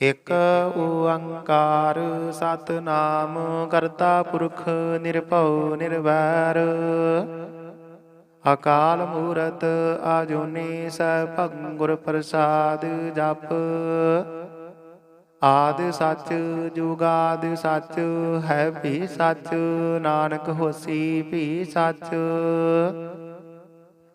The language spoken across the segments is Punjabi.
ਇਕ ਓੰਕਾਰ ਸਤਨਾਮ ਕਰਤਾ ਪੁਰਖ ਨਿਰਭਉ ਨਿਰਵੈਰ। ਅਕਾਲ ਮੂਰਤ ਆਜੂਨੀ ਸੈਭੰ ਗੁਰ ਪ੍ਰਸਾਦ ਜਪ। ਆਦ ਸੱਚ ਜੁਗਾਦ ਸੱਚ, ਹੈ ਭੀ ਸੱਚ, ਨਾਨਕ ਹੋਸੀ ਭੀ ਸੱਚ।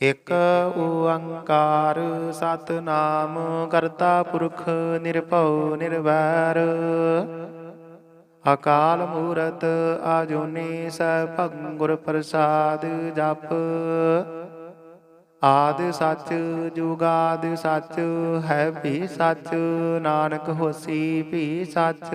ਇਕ ਓੰਕਾਰ ਸਤਨਾਮ ਕਰਤਾ ਪੁਰਖ ਨਿਰਭਉ ਨਿਰਵੈਰ। ਅਕਾਲ ਮੂਰਤ ਆਜੂਨੀ ਸੈਭੰ ਗੁਰ ਪ੍ਰਸਾਦ ਜਪ। ਆਦ ਸੱਚ ਜੁਗਾਦ ਸੱਚ, ਹੈ ਭੀ ਸੱਚ, ਨਾਨਕ ਹੋਸੀ ਭੀ ਸੱਚ।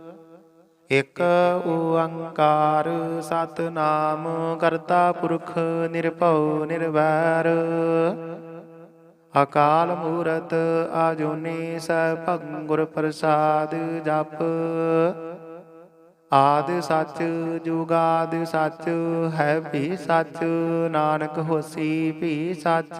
ਇਕ ਓੰਕਾਰ ਸਤਨਾਮ, ਕਰਤਾ ਪੁਰਖ ਨਿਰਭਉ ਨਿਰਵੈਰ। ਅਕਾਲ ਮੂਰਤ ਆਜੂਨੀ ਸੈਭੰ ਗੁਰ ਪ੍ਰਸਾਦ ਜਪ। ਆਦ ਸੱਚ, ਜੁਗਾਦ ਸੱਚ, ਹੈ ਭੀ ਸੱਚ, ਨਾਨਕ ਹੋਸੀ ਭੀ ਸੱਚ।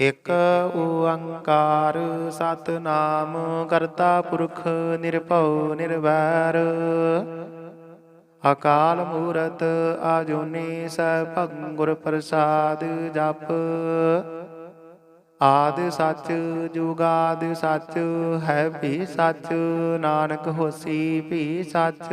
ਇਕ ਓੰਕਾਰ ਸਤਨਾਮ, ਕਰਤਾ ਪੁਰਖ ਨਿਰਭਉ ਨਿਰਵੈਰ। ਅਕਾਲ ਮੂਰਤ ਆਜੂਨੀ ਸੈਭੰ ਗੁਰ ਪ੍ਰਸਾਦ ਜਪ। ਆਦ ਸੱਚ ਜੁਗਾਦ ਸੱਚ, ਹੈ ਭੀ ਸੱਚ, ਨਾਨਕ ਹੋਸੀ ਭੀ ਸੱਚ।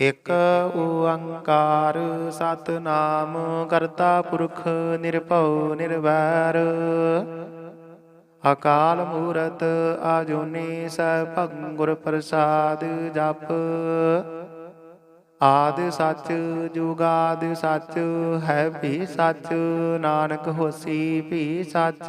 ਇਕ ਓੰਕਾਰ ਸਤਨਾਮ ਕਰਤਾ ਪੁਰਖ ਨਿਰਭਉ ਨਿਰਵੈਰ। ਅਕਾਲ ਮੂਰਤ ਆਜੋਨੇ ਸੈਭੰ ਗੁਰ ਪ੍ਰਸਾਦ ਜਪ। ਆਦ ਸੱਚ ਜੁਗਾਦ ਸੱਚ, ਹੈ ਵੀ ਸੱਚ, ਨਾਨਕ ਹੋਸੀ ਵੀ ਸੱਚ।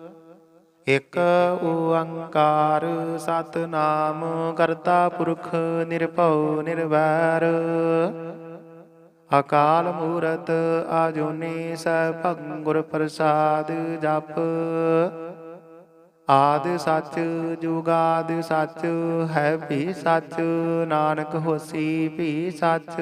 ਇਕ ਓੰਕਾਰ ਸਤਨਾਮ ਕਰਤਾ ਪੁਰਖ ਨਿਰਭਉ ਨਿਰਵੈਰ। ਅਕਾਲ ਮੂਰਤ ਆਜੋਨੇ ਸੈਭੰ ਗੁਰ ਪ੍ਰਸਾਦ ਜਪ। ਆਦ ਸੱਚ ਜੁਗਾਦ ਸੱਚ, ਹੈ ਵੀ ਸੱਚ, ਨਾਨਕ ਹੋਸੀ ਵੀ ਸੱਚ।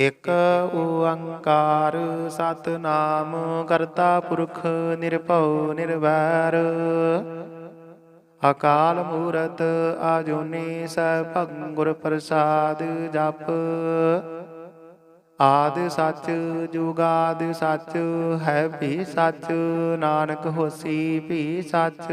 ਇਕ ਓੰਕਾਰ ਸਤਨਾਮ ਕਰਤਾ ਪੁਰਖ ਨਿਰਭਉ ਨਿਰਵੈਰ। ਅਕਾਲ ਮੂਰਤ ਆਜੋਨੇ ਸੈਭੰ ਗੁਰ ਪ੍ਰਸਾਦ ਜਪ। ਆਦ ਸੱਚ ਜੁਗਾਦ ਸੱਚ ਹੈ ਵੀ ਸੱਚ, ਨਾਨਕ ਹੋਸੀ ਵੀ ਸੱਚ।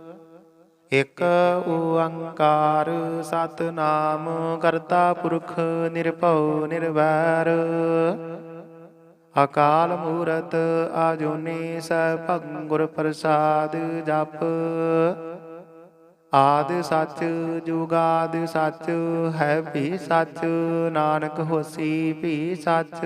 ਇਕ ਓੰਕਾਰ ਸਤਨਾਮ ਕਰਤਾ ਪੁਰਖ ਨਿਰਭਉ ਨਿਰਵੈਰ। ਅਕਾਲ ਮੂਰਤ ਆਜੋਨੇ ਸੈਭੰ ਗੁਰ ਪ੍ਰਸਾਦ ਜਪ। ਆਦ ਸੱਚ ਜੁਗਾਦ ਸੱਚ, ਹੈ ਵੀ ਸੱਚ, ਨਾਨਕ ਹੋਸੀ ਵੀ ਸੱਚ।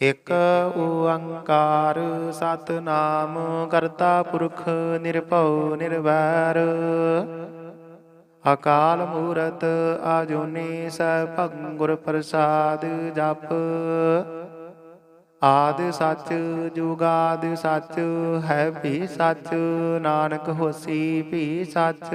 ਇਕ ਓੰਕਾਰ ਸਤਨਾਮ ਕਰਤਾ ਪੁਰਖ ਨਿਰਭਉ ਨਿਰਵੈਰ। ਅਕਾਲ ਮੂਰਤ ਆਜੋਨੇ ਸੈਭੰ ਗੁਰ ਪ੍ਰਸਾਦ ਜਪ। ਆਦ ਸੱਚ ਜੁਗਾਦ ਸੱਚ, ਹੈ ਵੀ ਸੱਚ, ਨਾਨਕ ਹੋਸੀ ਵੀ ਸੱਚ।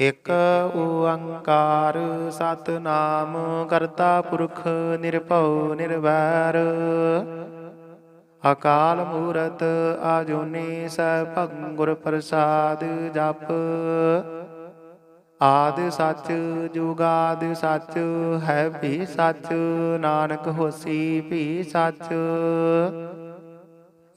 ਇਕ ਓੰਕਾਰ ਸਤਨਾਮ, ਕਰਤਾ ਪੁਰਖ ਨਿਰਭਉ ਨਿਰਵੈਰ। ਅਕਾਲ ਮੂਰਤ ਆਜੋਨੇ ਸਭੰ ਗੁਰ ਪ੍ਰਸਾਦ ਜਪ। ਆਦ ਸੱਚ, ਜੁਗਾਦ ਸੱਚ, ਹੈ ਵੀ ਸੱਚ, ਨਾਨਕ ਹੋਸੀ ਵੀ ਸੱਚ।